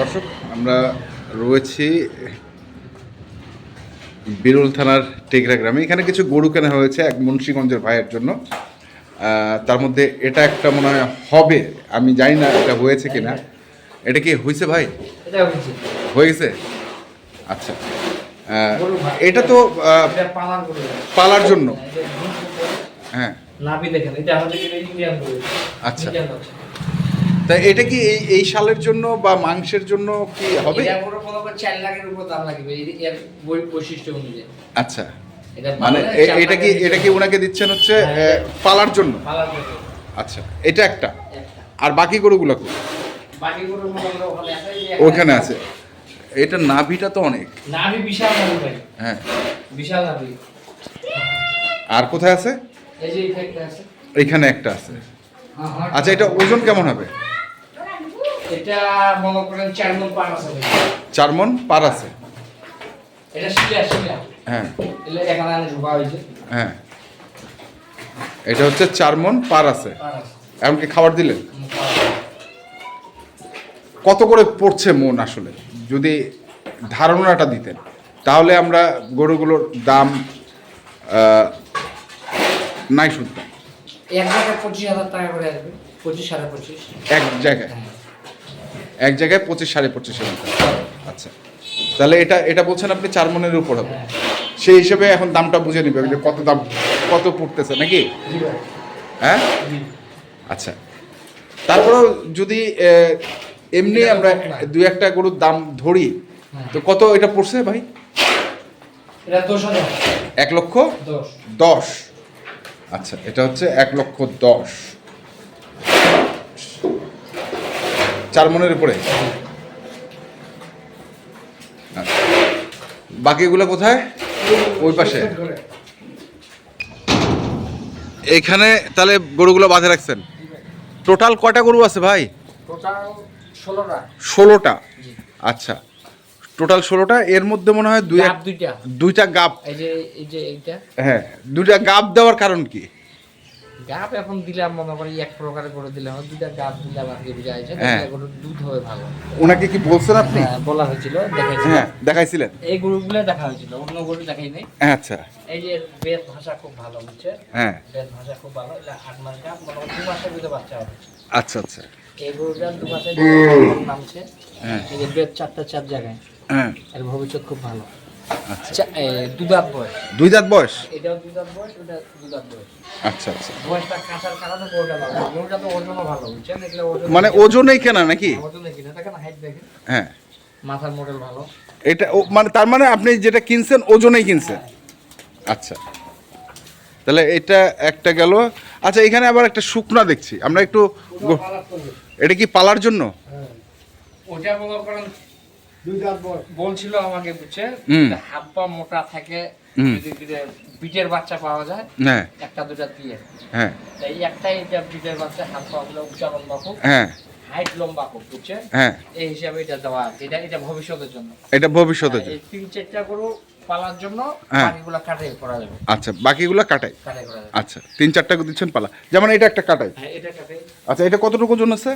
দর্শক আমরা রয়েছি বিরুল থানার টেকরা গ্রামে। এখানে কিছু গরু কেনা হয়েছে এক মুন্সীগঞ্জের ভাইয়ের জন্য। তার মধ্যে এটা একটা মনে হয় হবে আমি জানি না এটা হয়েছে কিনা। এটা কি হয়েছে ভাই? হয়ে গেছে? আচ্ছা। এটা তো পালার জন্য। হ্যাঁ। আচ্ছা। তা এটা কি এই এই সালের জন্য বা মাংসের জন্য কি হবে? এটা পুরো করেন চার লাখের উপর দাম লাগবে এর বই- বৈশিষ্ট্য অনুযায়ী। আচ্ছা। মানে এটা কি এটা কি ওনাকে দিচ্ছেন হচ্ছে হ্যাঁ। পালার জন্য? পালার জন্য। আচ্ছা এটা একটা। আর বাকি গরুগুলো? বাকিগুলো মনে করেন ওখানে আছে, ওখানে আছে। এটা নাভিটা তো অনেক। নাভি বিশাল নাভি ভাই। হ্যাঁ। বিশাল নাভি। আর কোথায় আছে? এই যে এখানে একটা আছে। হ্যাঁ, হ্যাঁ। আচ্ছা এটা ওজন কেমন হবে? এটা মনে করেন চার মন পার আছে চার মন পার আছে। এটা শিলা শিলা। হ্যাঁ। এলে এখানে ঢোকা হয়েছে। হ্যাঁ। এটা হচ্ছে চার মন পার আছে। এমনকি খাবার দিলেন। কত করে পড়ছে মন আসলে? যদি ধারণাটা দিতেন। তাহলে আমরা গরুগুলোর দাম নাই শুনতাম। এক জায়গায় পঁচিশ হাজার টাকা করে আসবে। পঁচিশ সাড়ে পঁচিশ। এক জায়গায়? হ্যাঁ। এক জায়গায় পঁচিশ সাড়ে পঁচিশের মতো আচ্ছা। তাহলে এটা এটা বলছেন আপনি চার মনের উপর হবে। সেই হিসেবে এখন দামটা বুঝে নিবে যে কত দাম কত পড়তেছে নাকি? হ্যাঁ? আচ্ছা। তারপরেও যদি এমনি আমরা। দুই একটা গরুর দাম ধরি। তো কত এটা পড়ছে ভাই? এক লক্ষ দশ। আচ্ছা এটা হচ্ছে এক লক্ষ দশ। চার মনের উপরে। বাকিগুলো কোথায়? ওই পাশে। এখানে তাহলে গরুগুলো বাঁধে রাখছেন? টোটাল কয়টা গরু আছে ভাই? ষোলোটা। আচ্ছা। টোটাল ষোলোটা এর মধ্যে মনে হয় দুই দুইটা। এই হ্যাঁ দুইটা গাব দেওয়ার কারণ কি? গাব এখন দিলাম মনে করি এক প্রকার করে দিলাম দুইটা গাব দিলাম আর কি বুঝা যাচ্ছে। হ্যাঁ। দুধ হবে ভালো। ওনাকে কি বলছেন আপনি? হ্যাঁ বলা হয়েছিল দেখাইছিল। হ্যাঁ দেখাইছিলেন? এই গরুগুলো দেখা হয়েছিল অন্য গরু দেখাই নাই আচ্ছা। এই যে বেদ ভাষা খুব ভালো বুঝছে হ্যাঁ। বেদ ভাষা খুব ভালো এটা আট মাস গাব মনে দু মাসের ভিতরে বাচ্চা হবে। আচ্ছা আচ্ছা। এই গরুটা দু মাসে নামছে। হ্যাঁ। এই যে বেদ চারটা চার জায়গায়। হ্যাঁ। এর ভবিষ্যৎ খুব ভালো। আচ্ছা। বয়স দুই দাঁত বয়স। এটাও দুধাত বয়স ওটা দুধাত বয়স। আচ্ছা আচ্ছা। বয়সটা কাঁচার কারণে গরুটা ভালো। গরুটা তো ওজনও ভালো বুঝছেন? এগুলো ওজন মানে ওজনেই কেনা নাকি? ওজন কিনা। দেখেন হাইট দেখেন। হ্যাঁ। মাথার মডেল ভালো। এটা ও- মানে তার মানে আপনি যেটা কিনছেন ওজনেই কিনছেন? আচ্ছা। তাহলে এটা একটা গেল। আচ্ছা এখানে আবার একটা শুকনা দেখছি। আমরা একটু এটা কি পালার জন্য? ওটা মনে করেন বলছিল আমাকে বুঝছে। হাত পা মোটা থাকে। যদি বিটের বাচ্চা পাওয়া যায় হ্যাঁ। একটা দুটা দিয়ে হ্যাঁ। এই একটাই এটা বিটের বাচ্চা হাত পা গুলো উঁচা লম্বা খুব হ্যাঁ। হাইট লম্বা খুব বুঝছে? হ্যাঁ। এই হিসাবে এটা দেওয়া আছে এটা এটা ভবিষ্যতের জন্য। এটা ভবিষ্যতে এই তিন চারটা গরু পালার জন্য হ্যাঁ। বাকিগুলো কাটাই করা যাবে। আচ্ছা বাকিগুলো কাটাই? কাটাই করা যাবে। আচ্ছা তিন চারটা দিচ্ছেন পালা। যেমন এটা একটা কাটাই। হ্যাঁ এটা কাটাই আচ্ছা এটা কতটুকু ওজন আছে?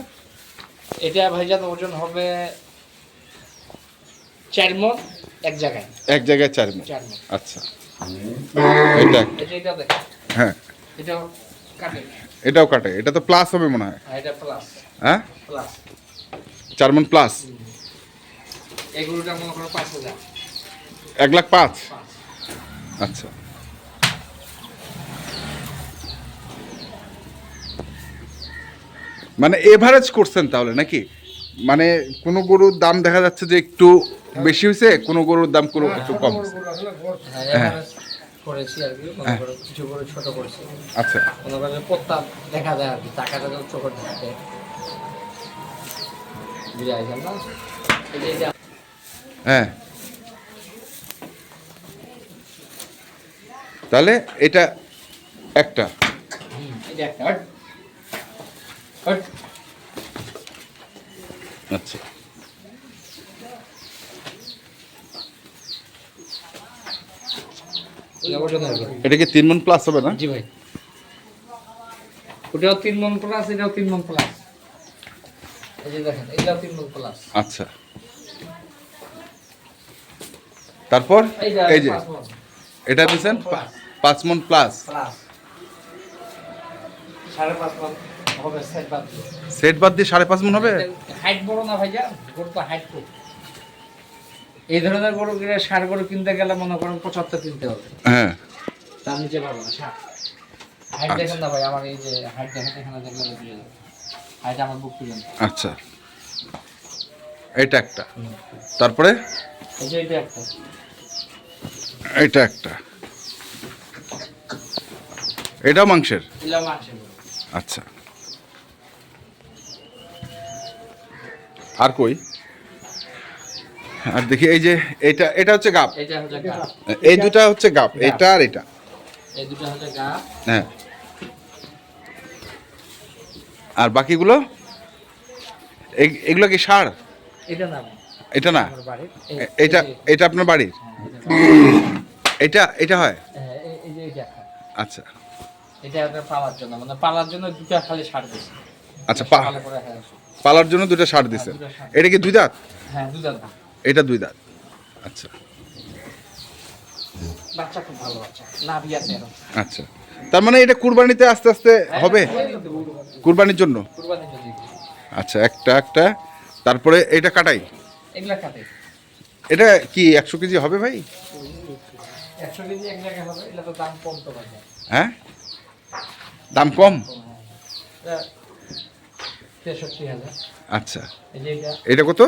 এটা ভাইজান ওজন হবে চার মন এক জায়গায়। এক জায়গায় চার। মন আচ্ছা। এটা। হ্যাঁ। এটাও কাটে। এটা তো প্লাস হবে মনে হয়। এটা প্লাস হ্যাঁ? প্লাস চার মন প্লাস এক লাখ পাঁচ? আচ্ছা। মানে এভারেজ করছেন তাহলে নাকি? মানে কোনো গরুর দাম দেখা যাচ্ছে যে একটু বেশি হয়েছে কোনো গরুর দাম কোনো একটু কম। হ্যাঁ হ্যাঁ। করেছি আর কি কিছু করে ছোট করেছি। আচ্ছা। মনে প্রত্যাপ দেখা যায় আর কি টাকাটা তো চোখের থাকে হ্যাঁ। তাহলে এটা একটা। আচ্ছা। এটা কি মন প্লাস হবে না? জি ভাই। ওটাও মন প্লাস এটাও মন প্লাস এই দেখেন এটাও মন প্লাস আচ্ছা। তারপর? এই যে এটা দিচ্ছেন পাঁচ মন। প্লাস সেট বাদ দিয়ে। সাড়ে পাঁচ মন হবে? হাইট বড় না হাইট এই ধরনের গরু কিনে ষাট গরু কিনতে গেলে মনে করেন পঁচাত্তর কিনতে হবে। হ্যাঁ। তার নিচে পাবো না ষাট হাইট আচ্ছা। দেখেন না ভাই আমার এই যে হাইট দেখেন এখানে দেখলে বুঝে যাবে হাইট আমার বুক আচ্ছা। এটা একটা। তারপরে? এই যে এটা একটা। এটা একটা। মাংসের? আচ্ছা। আর কই? আর দেখি এই যে এটা এটা হচ্ছে গাপ। এটা হচ্ছে গা এই দুটা হচ্ছে গাপ এটা আর এটা। এই দুটো হচ্ছে গা হ্যাঁ। আর বাকিগুলো? এগুলো কি সার? এটা নাম এটা না? বাড়ির। এটা এটা আপনার বাড়ির? হ্যাঁ, এটা এটা এটা হয়? হ্যাঁ। আচ্ছা। এটা একটা পালার জন্য মানে পালার জন্য দুটো খালি সার দিছে। আচ্ছা হ্যাঁ। পালার জন্য দুটো সার দিছে। এটা কি দুই দাঁত? হ্যাঁ দুধার দাম এটা দুই দাঁত। আচ্ছা। বাচ্চা খুব ভালো বাচ্চা না তেরো। আচ্ছা। তার মানে এটা কুরবানিতে আস্তে আস্তে হবে? কুরবানির জন্য? আচ্ছা একটা একটা। তারপরে এটা কাটাই? এটা কি একশো কেজি হবে ভাই? হ্যাঁ? দাম কম? তেষট্টি হাজার। আচ্ছা। এটা কত?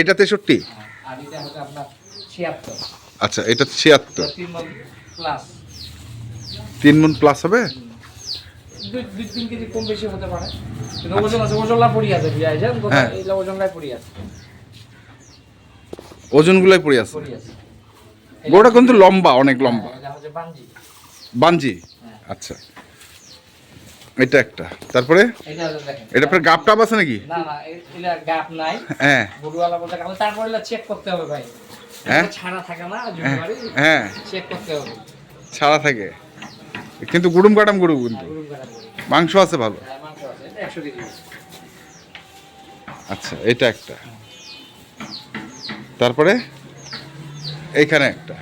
এটা তেষট্টি। হ্যাঁ, আচ্ছা এটা ছিয়াত্তর। তিন মন প্লাস হবে? দুই দুই তিন কেজি কম বেশি হতে পারে। কিন্তু ওজন আছে ওজনলা পড়ি আছে বিয়া যায় হ্যাঁ। ওজনলাই পড়ি আছে। ওজনগুলোই পড়ে আছে। গরুটা কিন্তু লম্বা অনেক লম্বা। বানজি হ্যাঁ। আচ্ছা। এটা একটা। তারপরে? এটা আপনার গাপ টাপ আছে নাকি? না না এটা গ্যাপ নাই। হ্যাঁ। গরুওয়ালা বলতে গেলে তারপরে চেক করতে হবে ভাই। হ্যাঁ? ছাড়া থাকে না হ্যাঁ হ্যাঁ। চেক করতে হবে। ছাড়া থাকে। কিন্তু গুড়ুম কাটাম গরু কিন্তু। গাড়া গরু। মাংস আছে ভালো। হ্যাঁ, আচ্ছা এটা একটা। তারপরে? এইখানে একটা।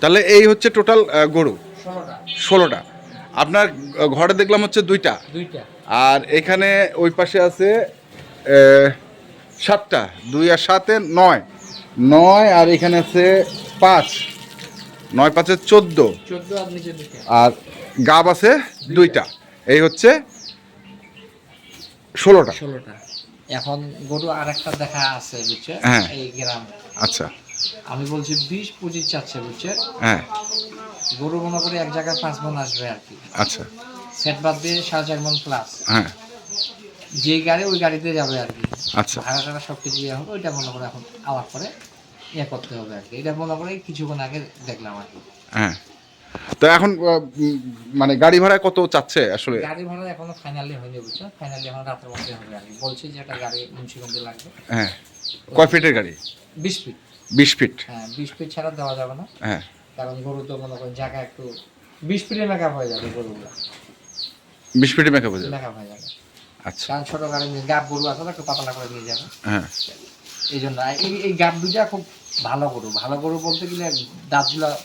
তাহলে এই হচ্ছে টোটাল গরু? ষোলোটা। আপনার ঘরে দেখলাম হচ্ছে দুইটা। আর এখানে ওই পাশে আছে সাতটা। দুই আর সাতে নয়। নয় আর এখানে আছে পাঁচ। নয় পাঁচে চোদ্দ। আর গাব আছে দুইটা। এই হচ্ছে ষোলোটা। ষোলোটা। এখন গরু আর একটা দেখা আছে বুঝছে? হ্যাঁ। এই গ্রামে। আচ্ছা। আমি বলছি বিশ পঁচিশ চাচ্ছে বুঝছে হ্যাঁ। গরু মনে করি এক জায়গায় পাঁচ মন আসবে আর কি। আচ্ছা। সেট বাদ দিয়ে সাড়ে চার মন প্লাস হ্যাঁ। যে গাড়ি ওই গাড়িতে যাবে আর কি। আচ্ছা। ভাড়া টাড়া সব কিছু ইয়ে হবে ওইটা মনে করে এখন আলাপ করে ইয়ে করতে হবে আর কি। এটা মনে করে কিছুক্ষণ আগে দেখলাম আর কি। হ্যাঁ। তো এখন মানে গাড়ি ভাড়া কত চাচ্ছে আসলে? গাড়ি ভাড়া এখনও ফাইনালি হয়নি বুঝছ ফাইনালি এখন রাতের মধ্যে হবে আর কি। বলছি যে একটা গাড়ি মুন্সিগঞ্জে লাগবে। হ্যাঁ। কয় ফিটের গাড়ি? বিশ ফিট বিশ ফিট হ্যাঁ বিশ ফিট ছাড়া দেওয়া যাবে না। হ্যাঁ। কারণ গরু তো মনে করেন জায়গা একটু বিশ ফিটে মেকআপ হয়ে যাবে গরুগুলো। বিশ ফিটে মেকআপ হয়ে যাবে? মেকআপ হয়ে যাবে। আচ্ছা। কারণ ছোট নিয়ে গাব গরু আছে না একটু পাতলা করে নিয়ে যাবে। হ্যাঁ। এই জন্য এই এই গাব দুটা খুব ভালো গরু। ভালো গরু বলতে গেলে দাঁতগুলা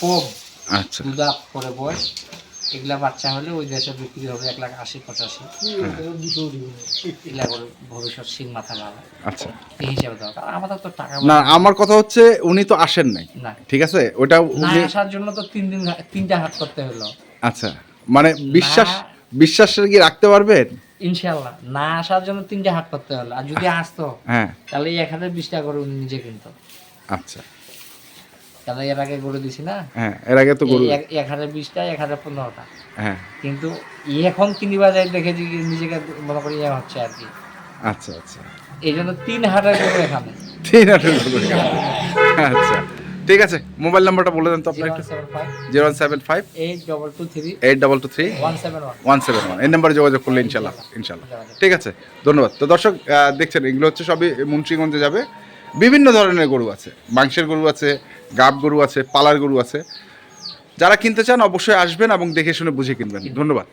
কম। আচ্ছা। দাঁত করে বয়স। এগুলা বাচ্চা হলে ওই দেশে বিক্রি হবে এক লাখ আশি পঁচাশি। এগুলা করে ভবিষ্যৎ সিং মাথা ভালো। আচ্ছা। এই হিসাবে দেওয়া কারণ আমাদের তো টাকা না আমার কথা হচ্ছে উনি তো আসেন নাই। ঠিক আছে? ওটা উনি আসার জন্য তো তিন দিন তিনটা হাট করতে হলো। আচ্ছা। মানে বিশ্বাস না। বিশ্বাসের কি রাখতে পারবেন? ইনশাল্লাহ না আসার জন্য তিনটা হাট করতে হলো। আর যদি আসতো হ্যাঁ। তাহলে এক হাজার বিশটা করে উনি নিজে কিনতো। আচ্ছা। তাহলে এর আগে গরু দিছি না? হ্যাঁ এর আগে তো গরু এক- হাজার বিশটা এক হাজার পনেরোটা। হ্যাঁ। কিন্তু এখন কিনিবা যায় দেখেছি কি নিজেকে মনে করি ইয়ে হচ্ছে আর কি। আচ্ছা আচ্ছা। এই জন্য তিন হাজার গরু এখানে। তিন হাজার গরু। আচ্ছা ঠিক আছে মোবাইল নাম্বারটা বলে দেন তো আপনার একটু zero one seven five. Eight double two three. Eight double two three. One seven one. One seven one. এই নাম্বারে যোগাযোগ করলে ইনশাল্লাহ ইনশাল্লাহ। ঠিক আছে ধন্যবাদ। তো দর্শক দেখছেন এগুলো হচ্ছে সবই মুন্সিগঞ্জে যাবে। বিভিন্ন ধরনের গরু আছে। মাংসের গরু আছে, গাব গরু আছে, পালার গরু আছে। যারা কিনতে চান অবশ্যই আসবেন এবং দেখে শুনে বুঝে কিনবেন। ধন্যবাদ।